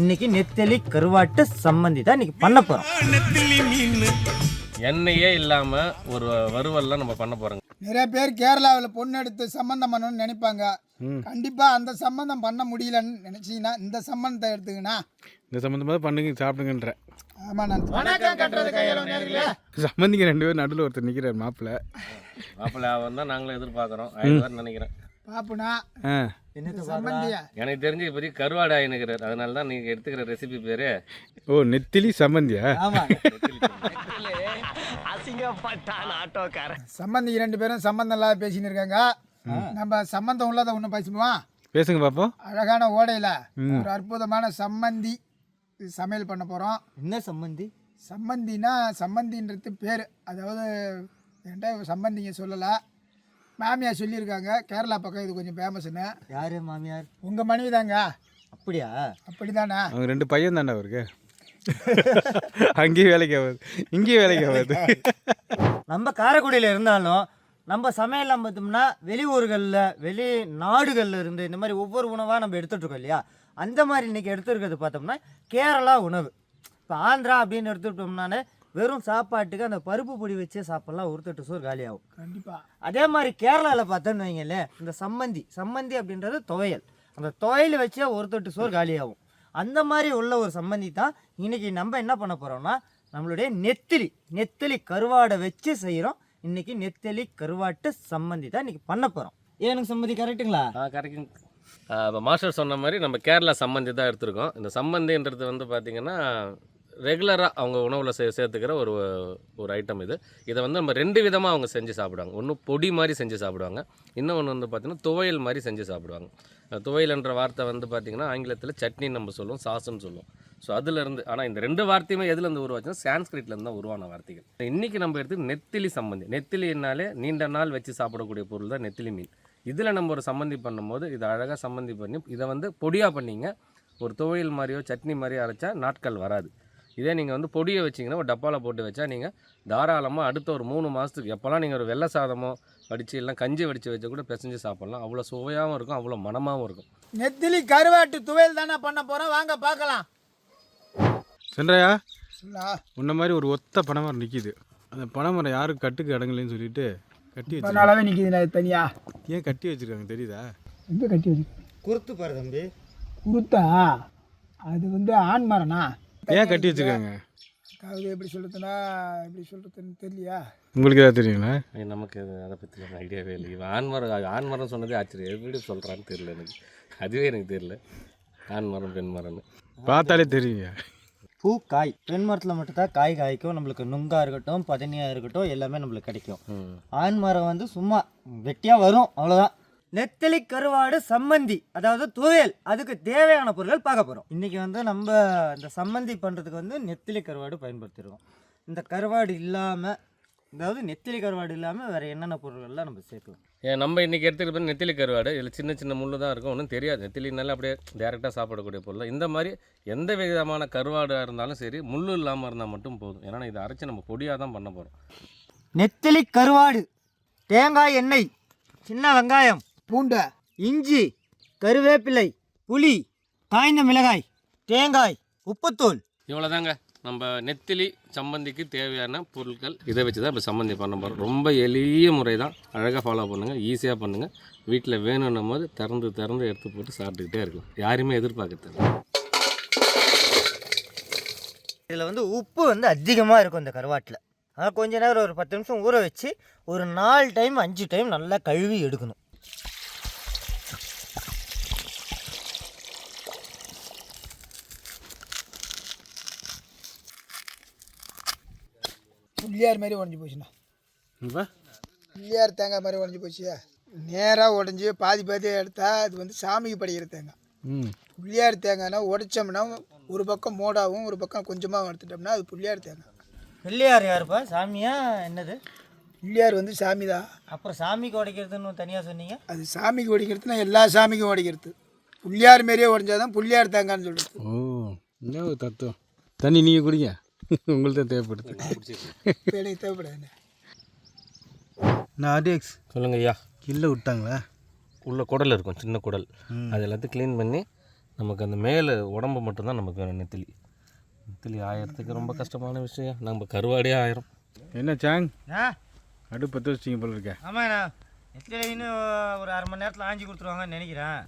இன்னைக்கு நெத்தலி கருவாட்டு சம்மந்தி தான் இன்னைக்கு பண்ண போகிறோம் எண்ணெயே இல்லாமல் ஒரு வறுவல்லாம் நம்ம பண்ண போகிறோங்க நிறைய பேர் கேரளாவில் பொண்ணு எடுத்து சம்மந்தம் பண்ணணும்னு நினைப்பாங்க. கண்டிப்பாக அந்த சம்மந்தம் பண்ண முடியலன்னு நினச்சிங்கன்னா இந்த சம்மந்தத்தை எடுத்துக்கினா. இந்த சம்மந்தமாக பண்ணுங்க சாப்பிடுங்கன்ற. ஆமாம் நான் வணக்கம் கட்டுறது கையில் சம்மந்திங்க ரெண்டு பேரும் நடுவில் ஒருத்தர் நிற்கிறார் மாப்பிள்ளை. மாப்பிள்ளை அவன் தான் நாங்களும் எதிர்பார்க்குறோம். நினைக்கிறேன். பாப்புனா எனக்கு தெரிஞ்சு இப்போதைக்கு கருவாடு ஆயினுக்கிறார் அதனால தான் நீங்கள் எடுத்துக்கிற ரெசிபி பேர். ஓ நெத்திலி சம்மந்தியா? சம்மந்தி. ரெண்டு பேரும் சம்மந்தம் இல்லாத பேசின்னு இருக்காங்க. நம்ம சம்மந்தம் உள்ளதை ஒன்று பேசுவோம் பேசுங்க பார்ப்போம் அழகான ஓடையில் ஒரு அற்புதமான சம்மந்தி சமையல் பண்ண போகிறோம் என்ன சம்மந்தி? சம்மந்தினா சம்மந்தின்றது பேர். அதாவது என்கிட்ட சம்மந்திங்க சொல்லலை. மாமியார் சொல்லியிருக்காங்க கேரளா பக்கம் இது கொஞ்சம் ஃபேமஸ்னு யாரு மாமியார்? உங்கள் மனைவி தாங்க அப்படியா? அப்படி தானே அவங்க ரெண்டு பையன் தானே அவருக்கு? அங்கேயும் வேலைக்கு ஆகாது. இங்கேயும் வேலைக்கு ஆகாது. நம்ம காரைக்குடியில் இருந்தாலும் நம்ம சமையல்லாம் பார்த்தோம்னா வெளியூர்களில் வெளி நாடுகளில் இருந்து இந்த மாதிரி ஒவ்வொரு உணவாக நம்ம எடுத்துகிட்டு இருக்கோம் இல்லையா? அந்த மாதிரி இன்றைக்கி எடுத்துருக்கிறது பார்த்தோம்னா கேரளா உணவு. இப்போ ஆந்திரா அப்படின்னு எடுத்துக்கிட்டோம்னாலே வெறும் சாப்பாட்டுக்கு அந்த பருப்பு பொடி வச்சே சாப்பிட்லாம். ஒரு தட்டு சோறு காலியாகும். கண்டிப்பாக அதே மாதிரி கேரளாவில் பார்த்தோன்னு வைங்களேன் இந்த சம்மந்தி சம்மந்தி அப்படின்றது துவையல். அந்த துவையல் வச்சே ஒரு தொட்டு சோறு காலியாகும். அந்த மாதிரி உள்ள ஒரு சம்மந்தி தான் இன்னைக்கு நம்ம என்ன பண்ண போகிறோம்னா நம்மளுடைய நெத்திலி நெத்திலி கருவாடை வச்சு செய்கிறோம் இன்னைக்கு நெத்திலி கருவாட்டு சம்மந்தி தான் இன்னைக்கு பண்ண போகிறோம் ஏனுங்க சம்மந்தி கரெக்ட்டுங்களா? ஆ கரெக்டுங்க இப்போ மாஸ்டர் சொன்ன மாதிரி நம்ம கேரளா சம்மந்தி தான் எடுத்திருக்கோம். இந்த சம்மந்தின்றது வந்து பார்த்திங்கன்னா ரெகுலராக அவங்க உணவில் சே சேர்த்துக்கிற ஒரு ஒரு ஐட்டம் இது. இதை வந்து நம்ம ரெண்டு விதமாக அவங்க செஞ்சு சாப்பிடுவாங்க. ஒன்று பொடி மாதிரி செஞ்சு சாப்பிடுவாங்க. இன்னொன்று வந்து பார்த்திங்கன்னா துவையல் மாதிரி செஞ்சு சாப்பிடுவாங்க. துவையல் துவையல்ன்ற வார்த்தை வந்து பார்த்திங்கன்னா ஆங்கிலத்தில் சட்னி நம்ம சொல்லுவோம் சாஸ்ன்னு சொல்லுவோம். ஸோ அதுலேருந்து ஆனால் இந்த ரெண்டு வார்த்தையுமே எதுலேருந்து உருவாச்சுன்னா சான்ஸ்கிரிட்லேருந்து தான் உருவான வார்த்தைகள். இன்றைக்கி நம்ம எடுத்து நெத்திலி சம்மந்தி நெத்திலினாலே நீண்ட நாள் வச்சு சாப்பிடக்கூடிய பொருள் தான் நெத்திலி மீன். இதில் நம்ம ஒரு சம்மந்தி பண்ணும்போது இதை அழகாக சம்மந்தி பண்ணி இதை வந்து பொடியாக பண்ணிங்க ஒரு துவையல் மாதிரியோ சட்னி மாதிரியோ அரைச்சா நாட்கள் வராது. இதே நீங்கள் வந்து பொடியை வச்சிங்கன்னா ஒரு டப்பாவில் போட்டு வச்சா நீங்கள் தாராளமாக அடுத்த ஒரு மூணு மாதத்துக்கு எப்போல்லாம் நீங்கள் ஒரு வெள்ளை சாதமோ வடித்து இல்லை கஞ்சி வடித்து வச்சு கூட பிசைஞ்சு சாப்பிட்லாம். அவ்வளோ சுவையாகவும் இருக்கும் அவ்வளோ மனமாகவும் இருக்கும். நெத்திலி கருவாட்டு துவையல் தானே பண்ண போகிறோம் வாங்க பார்க்கலாம். சென்றாயா? உன்ன மாதிரி ஒரு ஒத்த பனைமரம் நிற்கிது அந்த பனைமரம் யாரும் கட்டுக்கு அடங்கலைன்னு சொல்லிட்டு கட்டி வச்சு நாளாவே நிற்கிது தனியா. ஏன் கட்டி வச்சிருக்காங்க தெரியுதா? எங்கே கட்டி வச்சு குறுத்து பாரு தம்பி. குருத்தா? அது வந்து ஆண் மரனா ஏன் கட்டி வச்சிருக்காங்க? அதாவது எப்படி சொல்கிறதுனா எப்படி சொல்கிறதுன்னு தெரியலையா? உங்களுக்கு ஏதாவது தெரியுங்களா? நமக்கு அது அதை பற்றி ஐடியாவே இல்லை இவன் ஆண்மரம் ஆண்மரம் சொன்னதே ஆச்சரியம். எப்படி சொல்கிறான்னு தெரியல எனக்கு. அதுவே எனக்கு தெரியல. ஆண்மரம் பெண் மரம்னு. பார்த்தாலே தெரியுங்க. பூ காய். பெண் மரத்தில் மட்டும்தான் காய் காய்க்கும். நம்மளுக்கு நுங்காக இருக்கட்டும் பதனியாக இருக்கட்டும் எல்லாமே நம்மளுக்கு கிடைக்கும். ஆண் மரம் வந்து சும்மா வெட்டியாக வரும். அவ்வளோதான் நெத்தலி கருவாடு சம்மந்தி அதாவது துவையல். அதுக்கு தேவையான பொருட்கள் பார்க்க போகிறோம் இன்றைக்கி வந்து நம்ம இந்த சம்மந்தி பண்ணுறதுக்கு வந்து நெத்திலி கருவாடு பயன்படுத்திடுவோம் இந்த கருவாடு இல்லாமல் அதாவது நெத்திலி கருவாடு இல்லாமல் வேறு என்னென்ன பொருட்கள்லாம் நம்ம சேர்க்கலாம்? ஏன் நம்ம இன்றைக்கி எடுத்துகிட்டு போய் நெத்திலி கருவாடு இதில் சின்ன சின்ன முள்ளு தான் இருக்கும் ஒன்றும் தெரியாது. நெத்திலினால அப்படியே டேரெக்டாக சாப்பிடக்கூடிய பொருள் இந்த மாதிரி எந்த விதமான கருவாடாக இருந்தாலும் சரி முள்ளு இல்லாமல் இருந்தால் மட்டும் போதும். ஏன்னா இதை அரைச்சி நம்ம பொடியாக தான் பண்ண போகிறோம் நெத்திலி கருவாடு தேங்காய் எண்ணெய் சின்ன வெங்காயம் பூண்டை இஞ்சி கருவேப்பிலை புளி காய்ந்த மிளகாய் தேங்காய் உப்புத்தூள். இவ்வளோதாங்க நம்ம நெத்திலி சம்மந்திக்கு தேவையான பொருட்கள் இதை வச்சு தான் இப்போ சம்மந்தி பண்ண போகிறோம் ரொம்ப எளிய முறை தான் அழகாக ஃபாலோ பண்ணுங்கள் ஈஸியாக பண்ணுங்கள் வீட்டில் வேணும்னும் போது திறந்து திறந்து எடுத்து போட்டு சாப்பிட்டுக்கிட்டே இருக்கலாம். யாருமே எதிர்பார்க்கறது இதில் வந்து உப்பு வந்து அதிகமாக இருக்கும் இந்த கருவாட்டில். அதனால் கொஞ்ச நேரம் ஒரு பத்து நிமிஷம் ஊற வச்சு ஒரு நாலு டைம் அஞ்சு டைம் நல்லா கழுவி எடுக்கணும். புள்ளியார் மாதிரி உடஞ்சி போச்சுண்ணா. புள்ளியார் தேங்காய் மாதிரி உடஞ்சி போச்சு. நேராக உடஞ்சி பாதி பாதியாக எடுத்தா அது வந்து சாமிக்கு படைக்கிற தேங்காய். ம். புள்ளியார் தேங்காய்னா உடைச்சோம்னா ஒரு பக்கம் மோடாவும் ஒரு பக்கம் கொஞ்சமாக எடுத்துட்டோம்னா அது புள்ளியார் தேங்காய். பிள்ளையார் யாருப்பா? சாமியா? என்னது? புள்ளியார் வந்து சாமி தான். அப்புறம் சாமிக்கு உடைக்கிறதுன்னு தனியாக சொன்னீங்க? அது சாமிக்கு உடைக்கிறதுனா எல்லா சாமிக்கும் உடைக்கிறது. புள்ளியார் மாரியே உடஞ்சாதான் புள்ளியார் தேங்காய்னு சொல்கிறது ஓ என்ன ஒரு தத்துவம்? தண்ணி நீங்கள் குடிங்க. உங்களுக்கு தான் தேவைப்படுது. எனக்கு தேவைப்படாது நான் ஆர்டிஎக்ஸ் சொல்லுங்க ஐயா. கில்ல விட்டாங்களா? உள்ள குடல் இருக்கும் சின்ன குடல். அது எல்லாத்தையும் க்ளீன் பண்ணி நமக்கு அந்த மேலே உடம்பு மட்டும்தான் நமக்கு வேணும் நெத்திலி. நெத்திலி ஆயிரத்துக்கு ரொம்ப கஷ்டமான விஷயம் நம்ம கருவாடே ஆயிரம். என்ன சாங்? ஆ அடுப்பு பற்ற வச்சிங்க போல இருக்க. ஆமாண்ணா எத்தனை இன்னும் ஒரு அரை மணி நேரத்தில் ஆஞ்சி கொடுத்துருவாங்கன்னு நினைக்கிறேன்.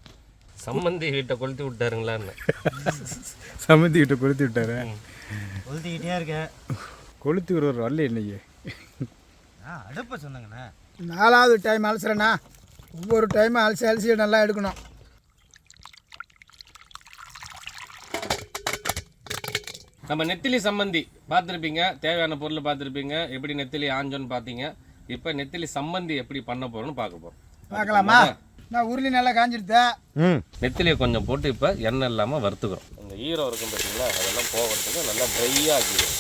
சம்மந்தி வீட்டை கொளுத்தி விட்டாருங்களான்னு. சமந்தி கிட்ட கொளுத்தி விட்டாரு? கொளுத்திக்கிட்டே இருக்கேன். கொளுத்தி விடுவார் வரல இன்னைக்கு அடுப்பை சொன்னாங்கண்ணா. நாலாவது டைம் அலசுறேண்ணா. ஒவ்வொரு டைமும் அலசி அலசி நல்லா எடுக்கணும். நம்ம நெத்திலி சம்மந்தி பார்த்துருப்பீங்க. தேவையான பொருள் பார்த்துருப்பீங்க. எப்படி நெத்திலி ஆஞ்சோன்னு பார்த்தீங்க. இப்போ நெத்திலி சம்மந்தி எப்படி பண்ண போகிறோம்னு பார்க்க போகிறோம் பார்க்கலாமா? நான் உருளி நல்லா காஞ்சிருத்தேன் ம். நெத்திலியை கொஞ்சம் போட்டு இப்போ எண்ணெய் இல்லாமல் வறுத்துக்கிறோம். இந்த ஈரம் இருக்கும் பார்த்தீங்களா அதெல்லாம் போகிறதுக்கு நல்லா ட்ரையாக ஆக்கிடும்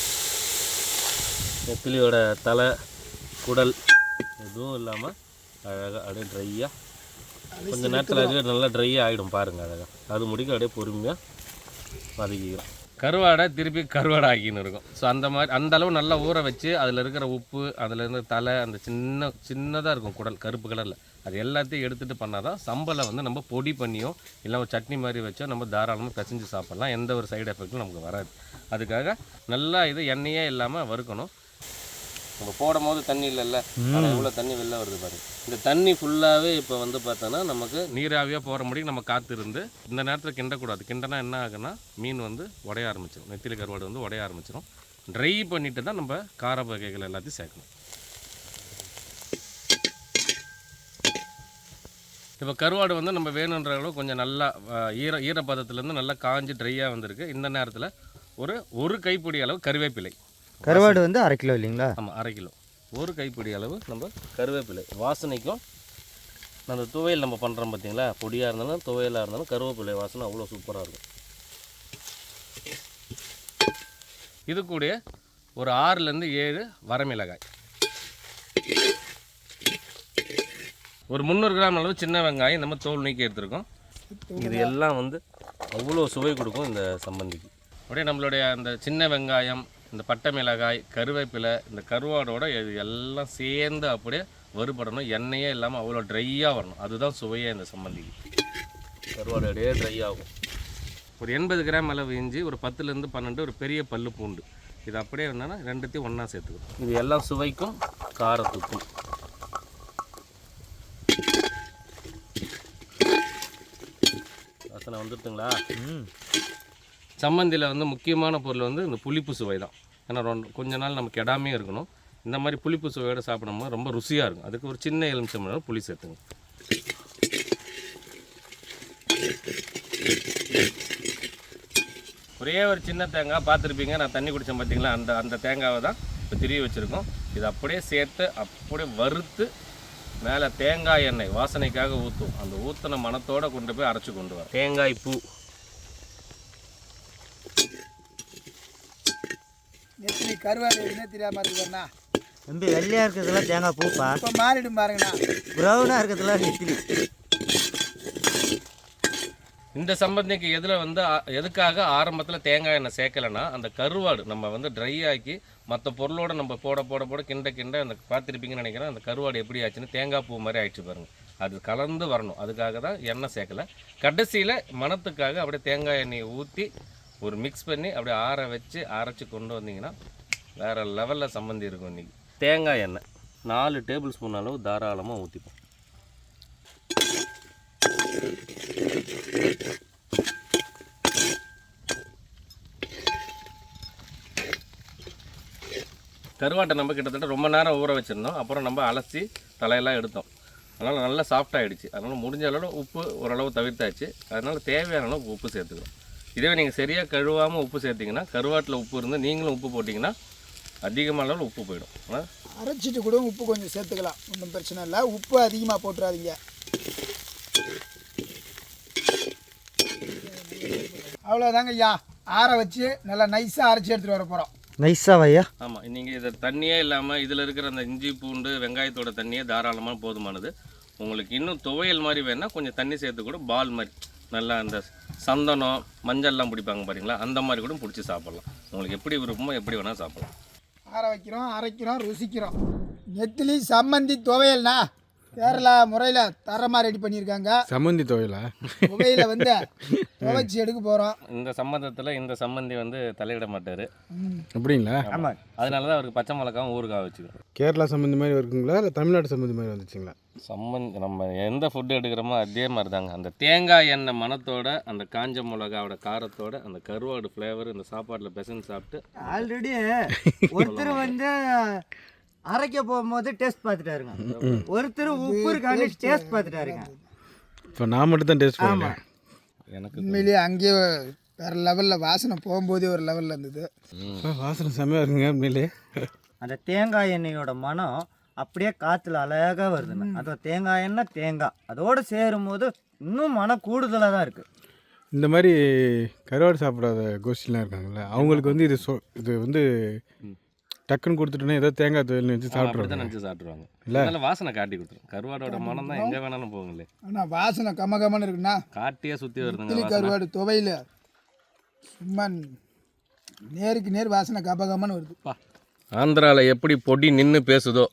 நெத்திலியோட தலை குடல் எதுவும் இல்லாமல் அழகாக அப்படியே ட்ரையாக கொஞ்சம் நேரத்தில் அது நல்லா ட்ரையாக ஆகிடும் பாருங்கள் அழகாக அது முடிக்க அப்படியே பொறுமையாக வதக்கிக்கிறோம். கருவாடை திருப்பி கருவாடை ஆக்கின்னு இருக்கும். ஸோ அந்த மாதிரி அந்த அளவு நல்லா ஊற வச்சு அதில் இருக்கிற உப்பு அதில் இருந்த தலை அந்த சின்ன சின்னதாக இருக்கும் குடல் கருப்பு கலரில் அது எல்லாத்தையும் எடுத்துகிட்டு பண்ணால் தான் சம்பலை வந்து நம்ம பொடி பண்ணியோ இல்லை ஒரு சட்னி மாதிரி வச்சோ நம்ம தாராளமாக பிசைஞ்சு சாப்பிட்லாம். எந்த ஒரு சைடு எஃபெக்ட்டும் நமக்கு வராது. அதுக்காக நல்லா இது எண்ணெயே இல்லாமல் வறுக்கணும். நம்ம போடும் போது தண்ணி இல்லைல்ல? ஆனால் எவ்வளோ தண்ணி வெளில வருது பாருங்க இந்த தண்ணி ஃபுல்லாகவே இப்போ வந்து பார்த்தோன்னா நமக்கு நீராவியாக போகிற முடியும். நம்ம காத்திருந்து இந்த நேரத்தில் கிண்டக்கூடாது. கிண்டனா என்ன ஆகுன்னா மீன் வந்து உடைய ஆரம்பிச்சிடும் நெத்திலி கருவாடு வந்து உடைய ஆரம்பிச்சிடும் ட்ரை பண்ணிட்டு தான் நம்ம கார வகைகள் எல்லாத்தையும் சேர்க்கணும். இப்போ கருவாடு வந்து நம்ம வேணுன்ற அளவு கொஞ்சம் நல்லா ஈர ஈரப்பதத்துலேருந்து நல்லா காஞ்சி ட்ரையாக வந்திருக்கு. இந்த நேரத்தில் ஒரு ஒரு கைப்பிடி அளவு கருவேப்பிலை. கருவாடு வந்து அரை கிலோ இல்லைங்களா? ஆமாம் அரை கிலோ. ஒரு கைப்பிடி அளவு நம்ம கருவேப்பிலை. வாசனைக்கும் அந்த துவையல் நம்ம பண்ணுறோம் பார்த்தீங்களா பொடியாக இருந்தாலும் துவையலாக இருந்தாலும் கருவேப்பிலை வாசனை அவ்வளோ சூப்பராக இருக்கும். இது கூட ஒரு ஆறுலேருந்து ஏழு வரமிளகாய். ஒரு முந்நூறு கிராம் அளவு சின்ன வெங்காயம் நம்ம தோல் நீக்கி எடுத்துருக்கோம். இது எல்லாம் வந்து அவ்வளோ சுவை கொடுக்கும் இந்த சம்பந்திக்கு அப்படியே நம்மளுடைய அந்த சின்ன வெங்காயம் இந்த பட்டை மிளகாய் கருவேப்பிலை இந்த கருவாடோட இது எல்லாம் சேர்ந்து அப்படியே வறுபடணும். எண்ணெயே இல்லாமல் அவ்வளோ ட்ரையாக வரணும். அதுதான் சுவையே இந்த சம்பந்திக்கு கருவாடு அப்படியே ட்ரை ஆகும். ஒரு எண்பது கிராம் அளவு இஞ்சி ஒரு பத்துலேருந்து பன்னெண்டு ஒரு பெரிய பல்லு பூண்டு. இது அப்படியே என்னன்னா ரெண்டுத்தையும் ஒன்றா சேர்த்துக்கணும். இது எல்லாம் சுவைக்கும் காரத்துக்கும். வாசனை வந்துட்டுங்களா ம். சம்மந்தியில் வந்து முக்கியமான பொருள் வந்து இந்த புளிப்பு சுவை தான். ஏன்னா கொஞ்ச நாள் நமக்கு கெடாமே இருக்கணும். இந்த மாதிரி புளிப்பு சுவையோட சாப்பிடும்போது ரொம்ப ருசியாக இருக்கும். அதுக்கு ஒரு சின்ன எலுமிச்சம்பழம் புளி சேர்த்துங்க. ஒரே ஒரு சின்ன தேங்காய் பார்த்துருப்பீங்க. நான் தண்ணி குடித்தேன் பார்த்தீங்களா அந்த அந்த தேங்காவை தான் இப்போ திரிய வச்சுருக்கோம். இது அப்படியே சேர்த்து அப்படியே வறுத்து மேலே தேங்காய் எண்ணெய் வாசனைக்காக ஊற்றும் அந்த ஊற்றின மணத்தோட கொண்டு போய் அரைச்சி கொண்டு வர. தேங்காய் பூ. நெத்திலி கருவாடு எதுனே தெரியாமல் இருக்குதுண்ணா தம்பி வெள்ளையாக இருக்கிறதுலாம் தேங்காய் பூப்பா? இப்போ மாறிடும் பாருங்கண்ணா. ப்ரௌனாக இருக்கிறதுலாம் நெத்திலி. இந்த சம்பந்திக்கு எதில் வந்து எதுக்காக ஆரம்பத்தில் தேங்காய் எண்ணெய் சேர்க்கலைன்னா அந்த கருவாடு நம்ம வந்து ட்ரை ஆக்கி மற்ற பொருளோடு நம்ம போட போட போட கிண்ட கிண்ட அந்த பார்த்துருப்பீங்கன்னு நினைக்கிறேன் அந்த கருவாடு எப்படி ஆச்சுன்னு தேங்காய் பூ மாதிரி ஆயிடுச்சு பாருங்கள் அது கலந்து வரணும். அதுக்காக தான் எண்ணெய் சேர்க்கல. கடைசியில் மணத்துக்காக அப்படியே தேங்காய் எண்ணெயை ஊற்றி ஒரு மிக்ஸ் பண்ணி அப்படியே ஆற வச்சு அரைச்சி கொண்டு வந்தீங்கன்னா வேறு லெவலில் சம்மந்தி இருக்கும் இன்றைக்கி தேங்காய் எண்ணெய் நாலு டேபிள் ஸ்பூன் அளவு தாராளமாக ஊற்றிப்போம் கருவாட்டை நம்ம கிட்டத்தட்ட ரொம்ப நேரம் ஊற வச்சுருந்தோம். அப்புறம் நம்ம அலசி தலையெல்லாம் எடுத்தோம். அதனால் நல்லா சாஃப்ட் ஆகிடுச்சு அதனால் முடிஞ்ச அளவு உப்பு ஓரளவு தவிர்த்தாச்சு. அதனால் தேவையான அளவுக்கு உப்பு சேர்த்துக்கணும் இதே நீங்கள் சரியாக கழுவாமல் உப்பு சேர்த்திங்கன்னா கருவாட்டில் உப்பு இருந்து நீங்களும் உப்பு போட்டிங்கன்னா அதிகமான அளவில் உப்பு போயிடும். அரைச்சிட்டு கூட உப்பு கொஞ்சம் சேர்த்துக்கலாம். ஒன்றும் பிரச்சனை இல்லை. உப்பு அதிகமாக போட்டுறாதீங்க. அவ்வளோதாங்க ஐயா. ஆற வச்சு நல்லா நைஸாக அரைச்சி எடுத்துகிட்டு வர போகிறோம் நைஸா வையா ஆமாம் நீங்கள் இதை தண்ணியே இல்லாமல் இதில் இருக்கிற அந்த இஞ்சி பூண்டு வெங்காயத்தோட தண்ணியே தாராளமாக போதுமானது. உங்களுக்கு இன்னும் துவையல் மாதிரி வேணால் கொஞ்சம் தண்ணி சேர்த்து கூட பால் மாதிரி நல்லா அந்த சந்தனம் மஞ்சள்லாம் பிடிப்பாங்க பாத்தீங்களா அந்த மாதிரி கூட பிடிச்சி சாப்பிட்லாம். உங்களுக்கு எப்படி விருப்பமோ எப்படி வேணால் சாப்பிட்லாம். ஆற வைக்கிறோம் அரைக்கிறோம் ருசிக்கிறோம். நெத்திலி சம்மந்தி துவையல்னா கேரளா முறையில் தரமாக ரெடி பண்ணியிருக்காங்க. சம்மந்தி துவையலா? புகையில வந்து துவைச்சி எடுக்க போகிறோம் இந்த சம்மந்தத்தில் இந்த சம்மந்தி வந்து தலையிட மாட்டார். அப்படிங்களா? ஆமாம் அதனால தான் அவருக்கு பச்சை மிளகாவும் ஊறுகாய் வச்சுக்கிறோம். கேரளா சம்மந்தி மாதிரி இருக்குங்களா? இல்லை தமிழ்நாடு சம்மந்தி மாதிரி வந்துச்சுங்களா? சம்மந்த் நம்ம எந்த ஃபுட்டு எடுக்கிறோமோ அதே மாதிரி தாங்க அந்த தேங்காய் எண்ணெய் மணத்தோட அந்த காஞ்ச மிளகாவோட காரத்தோட அந்த கருவாடு ஃப்ளேவர் இந்த சாப்பாட்டில் பெசன் சாப்பிட்டு ஆல்ரெடி ஒருத்தர் வந்து அரைக்க போகும்போது டேஸ்ட் பார்த்துட்டாருங்க. ஒருத்தர் உப்பு இருக்கான்னு டேஸ்ட் பார்த்துட்டாருங்க. இப்போ நான் மட்டும் தான் டேஸ்ட் பண்ணேன் எனக்கு உண்மையிலேயே அங்கேயே வேறு லெவலில் வாசனை போகும்போதே ஒரு லெவலில் இருந்தது. வாசனை செம்மையாக இருக்குங்க உண்மையிலே. அந்த தேங்காய் எண்ணெயோட மனம் அப்படியே காற்றுல அழகாக வருதுங்க. அது தேங்காய் எண்ணெய் தேங்காய். அதோடு சேரும்போது இன்னும் மனம் கூடுதலாக தான் இருக்குது இந்த மாதிரி கருவாடு சாப்பிடாத கோஷ்டிலாம் இருக்காங்கல்ல அவங்களுக்கு வந்து இது சொ இது வந்து டக்குன்னு கொடுத்துட்டோன்னே ஏதோ தேங்காய் துவையல் வச்சு சாப்பிட்ருவாங்க நினச்சி சாப்பிட்ருவாங்க. அதனால வாசனை காட்டி கொடுத்துரும். கருவாடோட மனம் தான் எங்கே வேணாலும் போகுங்களே. ஆனால் வாசனை கம கமன்னு இருக்குண்ணா. காட்டியே சுற்றி வருதுங்க கருவாடு துவையில். சும்மா நேருக்கு நேர் வாசனை கப கமன்னு வருது. ஆந்திராவில் எப்படி பொடி நின்று பேசுதோ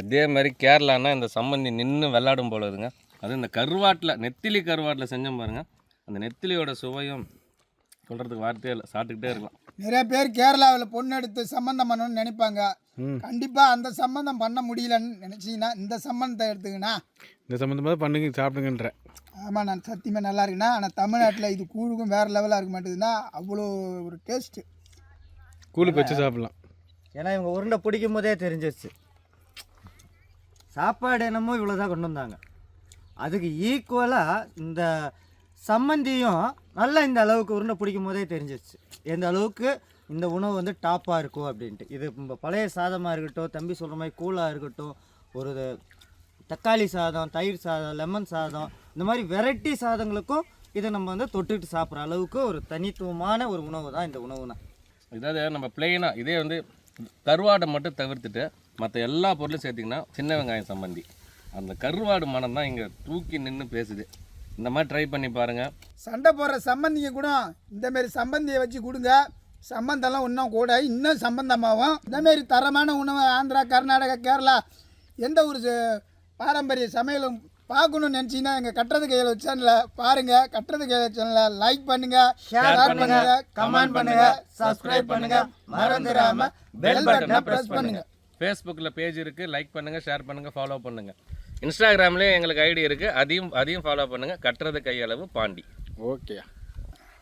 அதே மாதிரி கேரளானா இந்த சம்மந்தி நின்று விளாடும் போல இருக்குங்க. அது இந்த கருவாட்டில் நெத்திலி கருவாட்டில் செஞ்சோம் பாருங்க. அந்த நெத்திலியோட சுவையும் சொல்கிறதுக்கு வார்த்தையே இல்லை சாப்பிட்டுக்கிட்டே இருக்கலாம். நிறைய பேர் கேரளாவில் பொண்ணு எடுத்து சம்மந்தம் பண்ணணும்னு நினைப்பாங்க. கண்டிப்பாக அந்த சம்மந்தம் பண்ண முடியலன்னு நினச்சிங்கன்னா இந்த சம்மந்தத்தை எடுத்துக்கினா. இந்த சம்மந்தமாக பண்ணுங்க சாப்பிடுங்கன்ற. ஆமாம் நான் சத்தியமாக நல்லா இருக்குண்ணா ஆனால் தமிழ்நாட்டில் இது கூழுக்கும் வேறு லெவலாக இருக்க மாட்டேதுன்னா அவ்வளோ ஒரு டேஸ்ட்டு கூலுக்கு வச்சு சாப்பிட்லாம். ஏன்னா இவங்க உருண்டை பிடிக்கும் போதே தெரிஞ்சிருச்சு. சாப்பாடு என்னமோ இவ்வளோதான் கொண்டு வந்தாங்க. அதுக்கு ஈக்குவலாக இந்த சம்மந்தியும் நல்லா இந்த அளவுக்கு உருண்டை பிடிக்கும் போதே தெரிஞ்சிருச்சு. எந்த அளவுக்கு இந்த உணவு வந்து டாப்பாக இருக்கும் அப்படின்ட்டு. இது நம்ம பழைய சாதமாக இருக்கட்டும் தம்பி சொல்கிற மாதிரி கூலாக இருக்கட்டும் ஒரு தக்காளி சாதம் தயிர் சாதம் லெமன் சாதம் இந்த மாதிரி வெரைட்டி சாதங்களுக்கும் இதை நம்ம வந்து தொட்டுட்டு சாப்பிட்ற அளவுக்கு ஒரு தனித்துவமான ஒரு உணவு தான் இந்த உணவு தான் இதாவது நம்ம பிளெயினாக இதே வந்து கருவாடை மட்டும் தவிர்த்துட்டு மற்ற எல்லா பொருளும் சேர்த்திங்கன்னா சின்ன வெங்காயம் சம்மந்தி. அந்த கருவாடு மனம் தான் இங்கே தூக்கி நின்று பேசுது. இந்த மாதிரி ட்ரை பண்ணி பாருங்கள் சண்டை போடுற சம்பந்திங்க கூட இந்தமாரி சம்பந்தியை வச்சு கொடுங்க. சம்பந்தம்லாம் இன்னும் கூட இன்னும் சம்பந்தமாகும். இந்தமாரி தரமான உணவு ஆந்திரா கர்நாடகா கேரளா எந்த ஒரு பாரம்பரிய சமையலும் பார்க்கணும்னு நினச்சிங்கன்னா எங்கள் கட்டுறது கையில் சேனலில் பாருங்கள் கட்டுறது கையில் சேனலில் லைக் பண்ணுங்கள் ஷேர் பண்ணுங்க. கமெண்ட் பண்ணுங்க. சப்ஸ்கிரைப் பண்ணுங்க. மறந்துடாம பெல் பட்டனை பிரஸ் பண்ணுங்க. ஃபேஸ்புக்கில் பேஜ் இருக்குது லைக் பண்ணுங்கள் ஷேர் பண்ணுங்கள் ஃபாலோ பண்ணுங்கள் இன்ஸ்டாகிராம்லேயும் எங்களுக்கு ஐடி இருக்குது அதையும் அதையும் ஃபாலோ பண்ணுங்கள் கட்டுறது கையளவு பாண்டி. ஓகே